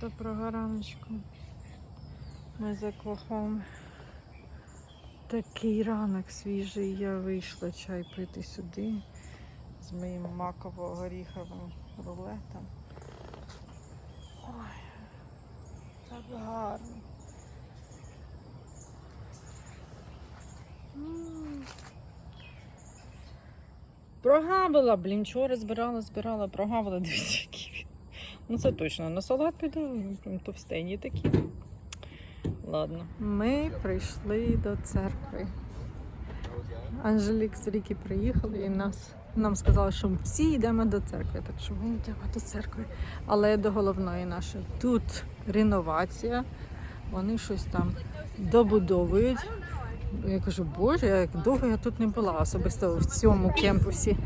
Доброго раночку. Ми за квахом. Такий ранок свіжий. Я вийшла чай пити сюди з моїм маково-горіховим рулетом. Ой, так гарно. М. Прогавила, блін, вчора збирала, збирала, прогавила, дивіться. Ну це точно на салат піде, прям товстенні такі. Ладно. Ми прийшли до церкви. Анжелік з Ріки приїхали і нас, нам сказали, що всі йдемо до церкви. Так що ми йдемо до церкви. Але до головної нашої. Тут реновація. Вони щось там добудовують. Я кажу, боже, як довго я тут не була, особисто в цьому кемпусі.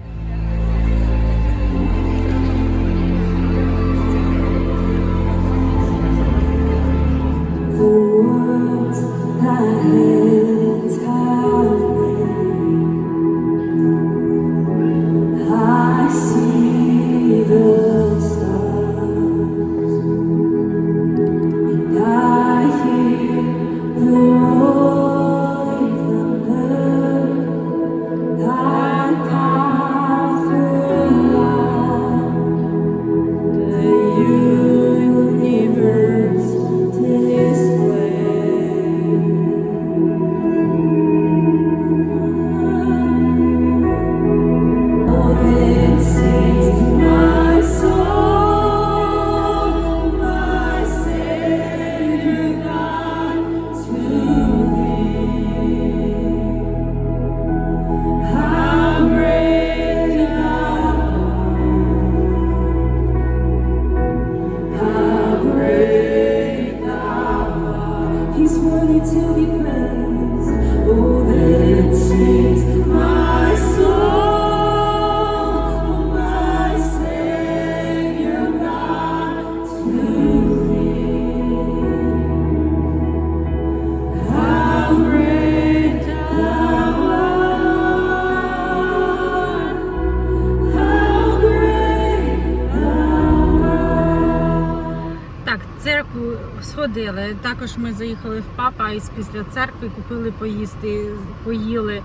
Сходили. Також ми заїхали в папа і після церкви купили поїсти, поїли.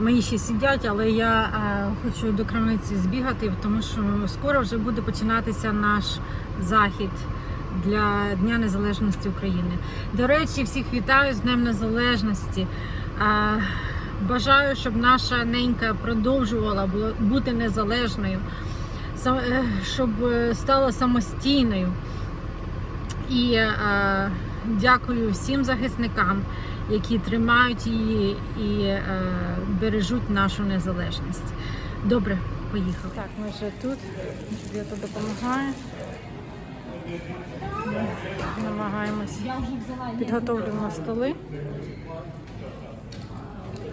Мої ще сидять, але я е, хочу до крамниці збігати, тому що скоро вже буде починатися наш захід для Дня Незалежності України. До речі, всіх вітаю з Днем Незалежності. Е, бажаю, щоб наша ненька продовжувала бути незалежною, е, щоб стала самостійною. І е, дякую всім захисникам, які тримають її і е, бережуть нашу незалежність. Добре, поїхали. Так, ми вже тут. Свята допомагає. Ми намагаємось підготовлюємо столи.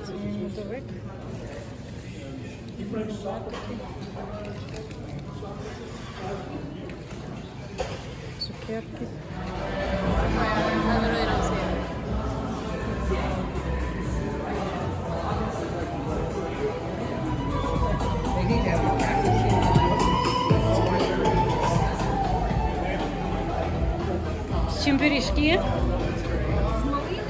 Це медовик. quer que. Perisquinha. Smolinho.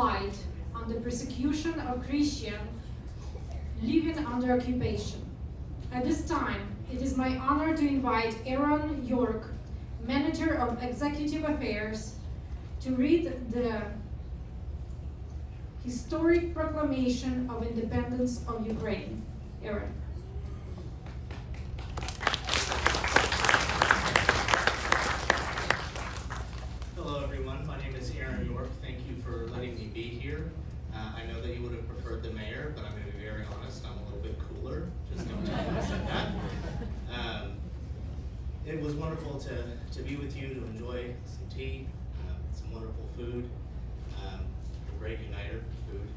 Light on the persecution of Christians living under occupation. At this time, it is my honor to invite Aaron York, Manager of Executive Affairs, to read the historic proclamation of independence of Ukraine. Aaron. Hello, everyone. My name is Aaron York. Thank you for letting me be here. Uh, I know that you would have preferred the mayor, but I'm going to be very honest. I'm a little bit cooler. Just don't tell him I said that. Um, it was wonderful to, to be with you, to enjoy some tea, uh, some wonderful food, um, a great uniter food.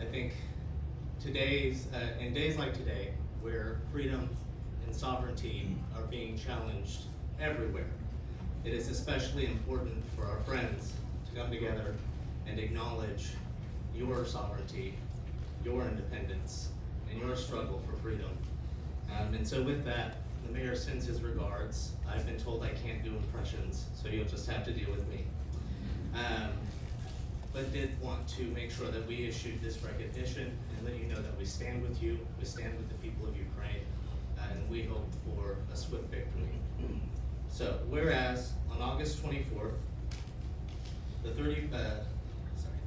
I think today's, uh, in days like today, where freedom and sovereignty are being challenged everywhere, it is especially important for our friends to come together and acknowledge your sovereignty, your independence, and your struggle for freedom. Um, and so with that, the mayor sends his regards. I've been told I can't do impressions, so you'll just have to deal with me. Um, but did want to make sure that we issued this recognition and let you know that we stand with you, we stand with the people of Ukraine, and we hope for a swift victory. So, whereas on August twenty-fourth, the thirty, uh, sorry,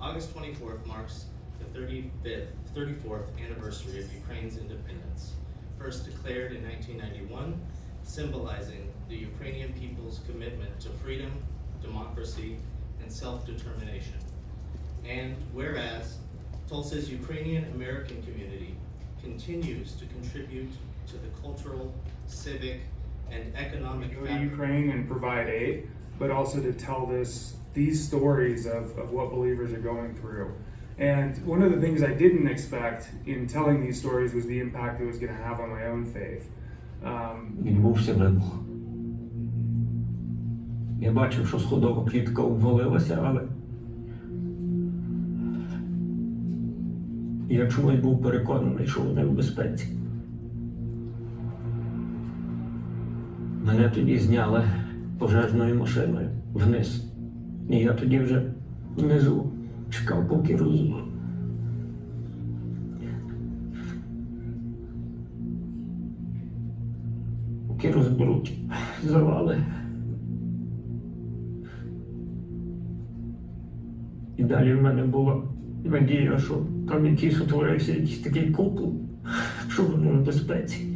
August twenty-fourth marks the thirty-fifth, thirty-fourth anniversary of Ukraine's independence, first declared in nineteen ninety-one, symbolizing the Ukrainian people's commitment to freedom, democracy, and self-determination. And whereas Tulsa's Ukrainian American community continues to contribute to the cultural, civic, and economic go to Ukraine and provide aid, but also to tell this these stories of, of what believers are going through. And one of the things I didn't expect in telling these stories was the impact it was going to have on my own faith. Відбувся вибух. Я бачив, що сходова клітка обвалилася, але я чомусь був переконаний, що вони в безпеці. Мене тоді зняли пожежною машиною вниз. І я тоді вже внизу чекав, поки роз... розберуть завали. І далі в мене була надія, що там якийсь утворився якийсь такий купол, що вони в безпеці.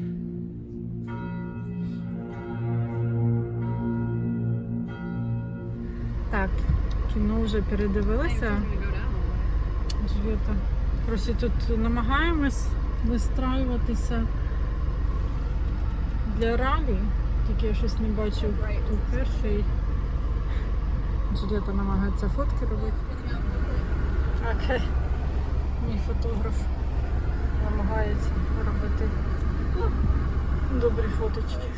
Так, кіно вже передивилися. Джульєта. Коротше, тут намагаємось вистраюватися для ралі. Тільки я щось не бачу тут перший. Джульєта намагається фотки робити. Окей. Мій фотограф намагається робити ну, добрі фоточки.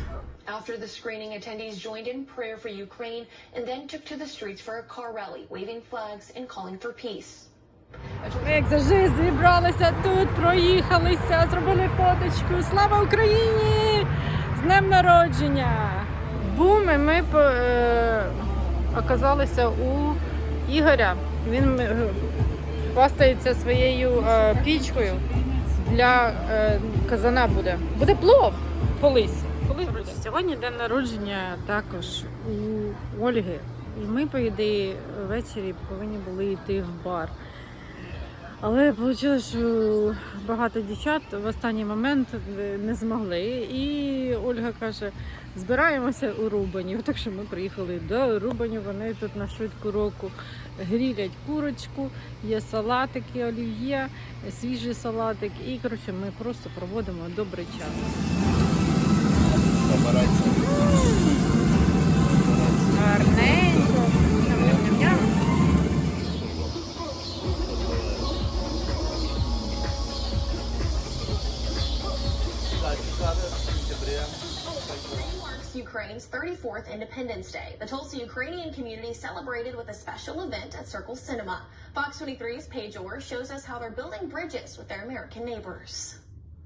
After the screening, attendees joined in prayer for Ukraine and then took to the streets for a car rally, waving flags and calling for peace. Ми як завжди зібралися тут, проїхалися, зробили фоточку. Слава Україні! З днем народження! Бум, і ми е, оказалися у Ігоря. Він е, хвастається своєю е, пічкою для е, казана буде. Буде плов колись. Колись буде. Сьогодні день народження також у Ольги. І ми, по ідеї, ввечері повинні були йти в бар. Але вийшло, що багато дівчат в останній момент не змогли. І Ольга каже: збираємося у Рубанів. Так що ми приїхали до Рубанів. Вони тут на швидку року грілять курочку, є салатики, олів'є, свіжий салатик. І коротше, ми просто проводимо добрий час. Marks Ukraine's 34th Independence Day. The Tulsa Ukrainian community celebrated with a special event at Circle Cinema. Fox 23's Paige Orr shows us how they're building bridges with their American neighbors.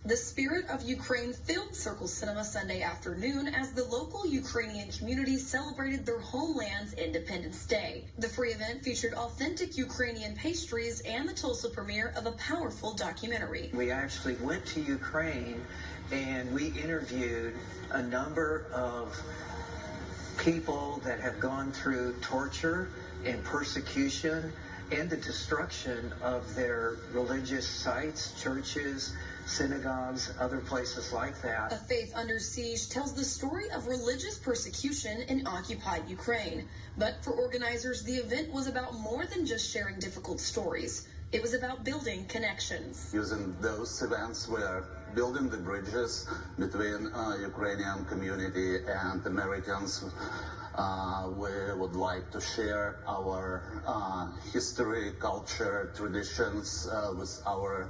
The spirit of Ukraine filled Circle Cinema Sunday afternoon as the local Ukrainian community celebrated their homeland's Independence Day. The free event featured authentic Ukrainian pastries and the Tulsa premiere of a powerful documentary. We actually went to Ukraine and we interviewed a number of people that have gone through torture and persecution and the destruction of their religious sites, churches, synagogues, other places like that. A. Faith Under Siege tells the story of religious persecution in occupied Ukraine. But for organizers, the event was about more than just sharing difficult stories. It was about building connections. Using those events, we're building the bridges between uh, Ukrainian community and Americans. Uh, we would like to share our uh, history, culture, traditions uh, with our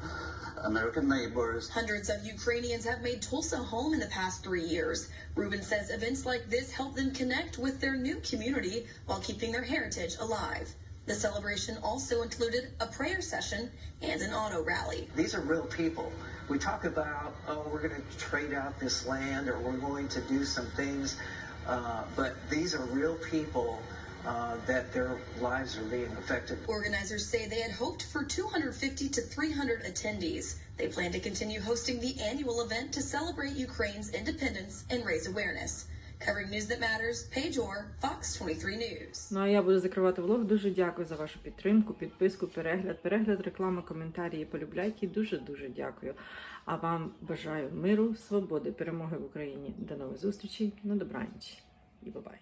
American neighbors. Hundreds of Ukrainians have made Tulsa home in the past three years. Ruben says events like this help them connect with their new community while keeping their heritage alive. The celebration also included a prayer session and an auto rally. These are real people. We talk about, oh, we're going to trade out this land or we're going to do some things, uh, but these are real people uh, that their lives are being affected Organizers say they had hoped for 250 to 300 attendees. They plan to continue hosting the annual event to celebrate Ukraine's independence and raise awareness. Covering news that matters, Paige Orr, Fox 23 News. Ну а я буду закривати влог. Дуже дякую за вашу підтримку, підписку, перегляд, перегляд реклами, коментарі полюбляйте. Дуже дуже дякую. А вам бажаю миру, свободи, перемоги в Україні. До нових зустрічей, на добраніч і бабай.